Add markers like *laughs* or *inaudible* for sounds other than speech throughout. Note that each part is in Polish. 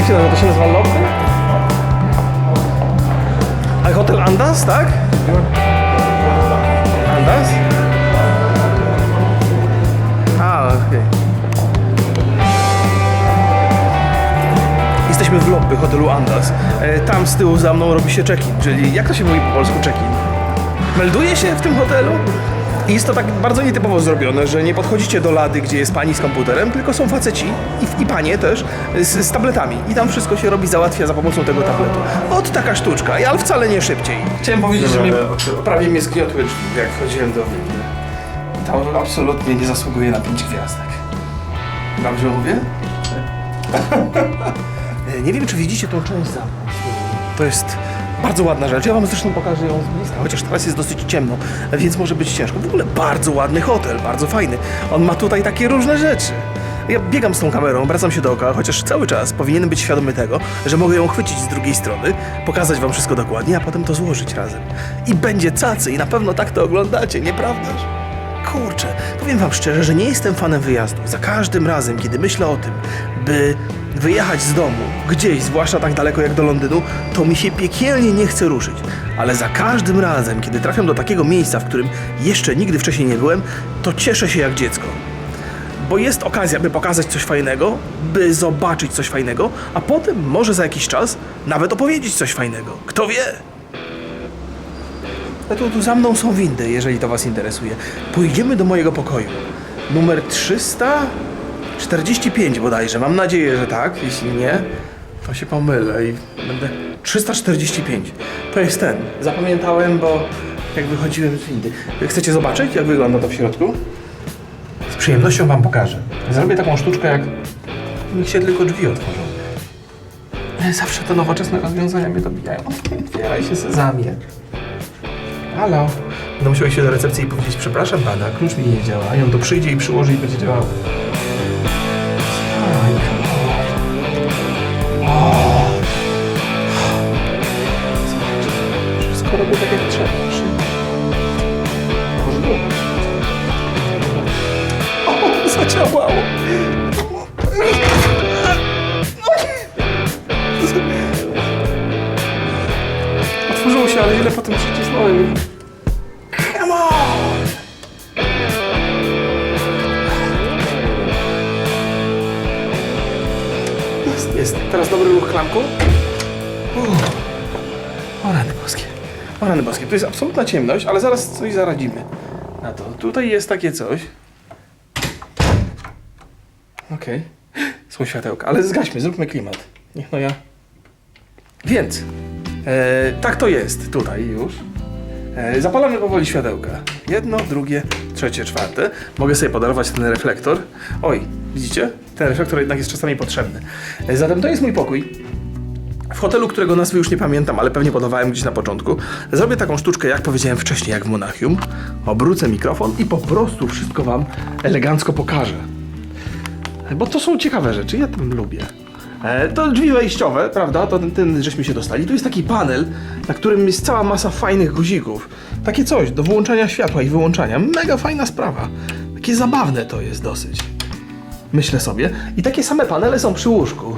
Jak się nazywa? To się nazywa Lobby? A hotel Andas, tak? Andas? A, okej. Jesteśmy w lobby hotelu Andas. E, Tam z tyłu za mną robi się check-in, czyli jak to się mówi po polsku check-in? Melduje się w tym hotelu i jest to tak bardzo nietypowo zrobione, że nie podchodzicie do lady, gdzie jest pani z komputerem, tylko są faceci i, i panie też z, z tabletami. I tam wszystko się robi, załatwia za pomocą tego tabletu. Od taka sztuczka, ale wcale nie szybciej. Chciałem powiedzieć, że mnie, prawie mnie zgniotły drzwi, jak wchodziłem do windy. To absolutnie nie zasługuje na pięć gwiazdek. Dobrze mówię? E, Nie wiem, czy widzicie tą część za mną. To jest bardzo ładna rzecz. Ja wam zresztą pokażę ją z bliska, chociaż teraz jest dosyć ciemno, więc może być ciężko. W ogóle bardzo ładny hotel, bardzo fajny. On ma tutaj takie różne rzeczy. Ja biegam z tą kamerą, wracam się dookoła, chociaż cały czas powinienem być świadomy tego, że mogę ją chwycić z drugiej strony, pokazać wam wszystko dokładnie, a potem to złożyć razem. I będzie cacy i na pewno tak to oglądacie, nieprawdaż? Kurczę, powiem wam szczerze, że nie jestem fanem wyjazdów. Za każdym razem, kiedy myślę o tym, by wyjechać z domu, gdzieś, zwłaszcza tak daleko jak do Londynu, to mi się piekielnie nie chce ruszyć. Ale za każdym razem, kiedy trafiam do takiego miejsca, w którym jeszcze nigdy wcześniej nie byłem, to cieszę się jak dziecko. Bo jest okazja, by pokazać coś fajnego, by zobaczyć coś fajnego, a potem może za jakiś czas nawet opowiedzieć coś fajnego. Kto wie? Tu, tu za mną są windy, jeżeli to Was interesuje. Pójdziemy do mojego pokoju. Numer 345 bodajże. Mam nadzieję, że tak. Jeśli nie, to się pomylę i będę... 345. To jest ten. Zapamiętałem, bo jak wychodziłem z windy. Chcecie zobaczyć, jak wygląda to w środku? Z przyjemnością Wam pokażę. Zrobię taką sztuczkę, jak niech się tylko drzwi otworzą. Zawsze te nowoczesne rozwiązania mnie dobijają. *laughs* Otwieraj się sezamie. Halo. Będę musiał iść do recepcji i powiedzieć, przepraszam pana, klucz mi nie działa. I on to przyjdzie i przyłoży i będzie. Zobacz, Wszystko robię tak jak trzeba. Otworzyło. O, zadziałało. Ale źle potem przycisnąłem. Come on! Jest, jest. Teraz dobry ruch klamką. Uff. O rany boskie. O rany boskie. To jest absolutna ciemność, ale zaraz coś zaradzimy na to. Tutaj jest takie coś. Okej. *gasps* Są światełka, ale zgaśmy, zróbmy klimat. Niech no ja... Więc, e, tak to jest tutaj już. E, zapalamy powoli światełka. Jedno, drugie, trzecie, czwarte. Mogę sobie podarować ten reflektor. Oj, widzicie? Ten reflektor jednak jest czasami potrzebny. E, zatem to jest mój pokój. W hotelu, którego nazwy już nie pamiętam, ale pewnie podawałem gdzieś na początku, zrobię taką sztuczkę, jak powiedziałem wcześniej, jak w Monachium. Obrócę mikrofon i po prostu wszystko Wam elegancko pokażę. Bo to są ciekawe rzeczy, ja tam lubię. E, to drzwi wejściowe, prawda? To ten, ten żeśmy się dostali. Tu jest taki panel, na którym jest cała masa fajnych guzików. Takie coś do włączania światła i wyłączania. Mega fajna sprawa. Takie zabawne to jest dosyć. Myślę sobie. I takie same panele są przy łóżku.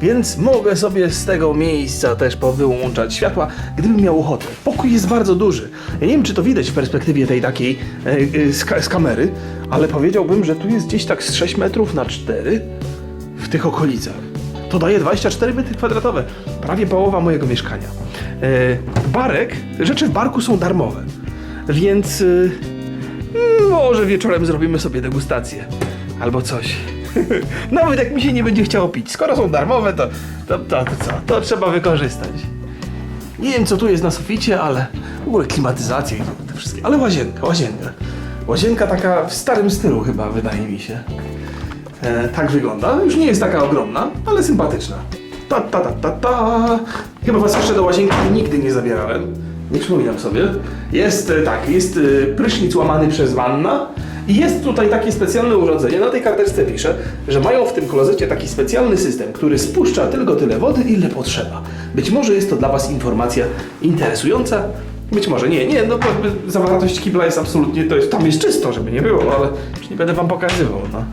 Więc mogę sobie z tego miejsca też powyłączać światła, gdybym miał ochotę. Pokój jest bardzo duży. Ja nie wiem, czy to widać w perspektywie tej takiej e, e, z, z kamery, ale powiedziałbym, że tu jest gdzieś tak z 6 metrów na 4 w tych okolicach. To daje 24 metry kwadratowe, prawie połowa mojego mieszkania. E, barek, rzeczy w barku są darmowe, więc e, może wieczorem zrobimy sobie degustację albo coś. *laughs* Nawet jak mi się nie będzie chciało pić. Skoro są darmowe, to, to, to, to co? To trzeba wykorzystać. Nie wiem, co tu jest na suficie, ale w ogóle klimatyzacja i te wszystkie. Ale łazienka, łazienka. Łazienka taka w starym stylu chyba, wydaje mi się. E, tak wygląda. Już nie jest taka ogromna, ale sympatyczna. Ta, ta, ta, ta, ta. Chyba was jeszcze do łazienki nigdy nie zabierałem. Nie przypominam sobie. Jest e, tak, jest e, prysznic łamany przez wanna i jest tutaj takie specjalne urządzenie. Na tej karteczce pisze, że mają w tym klozecie taki specjalny system, który spuszcza tylko tyle wody, ile potrzeba. Być może jest to dla was informacja interesująca. Być może nie, nie, no bo zawartość kibla jest absolutnie, to jest, tam jest czysto, żeby nie było, ale już nie będę wam pokazywał, no.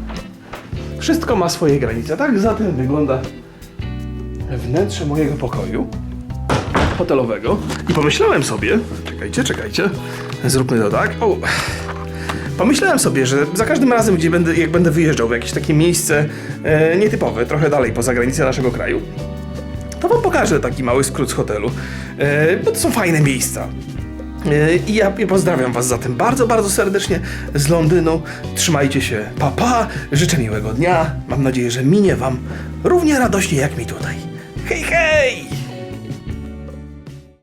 Wszystko ma swoje granice. Tak zatem wygląda wnętrze mojego pokoju hotelowego i pomyślałem sobie, czekajcie, czekajcie, zróbmy to tak. O, pomyślałem sobie, że za każdym razem, gdzie będę, jak będę wyjeżdżał w jakieś takie miejsce e, nietypowe, trochę dalej poza granicę naszego kraju, to wam pokażę taki mały skrót z hotelu, e, bo to są fajne miejsca. E, I ja pozdrawiam was zatem bardzo, bardzo serdecznie z Londynu. Trzymajcie się, pa pa, życzę miłego dnia. Mam nadzieję, że minie wam równie radośnie jak mi tutaj.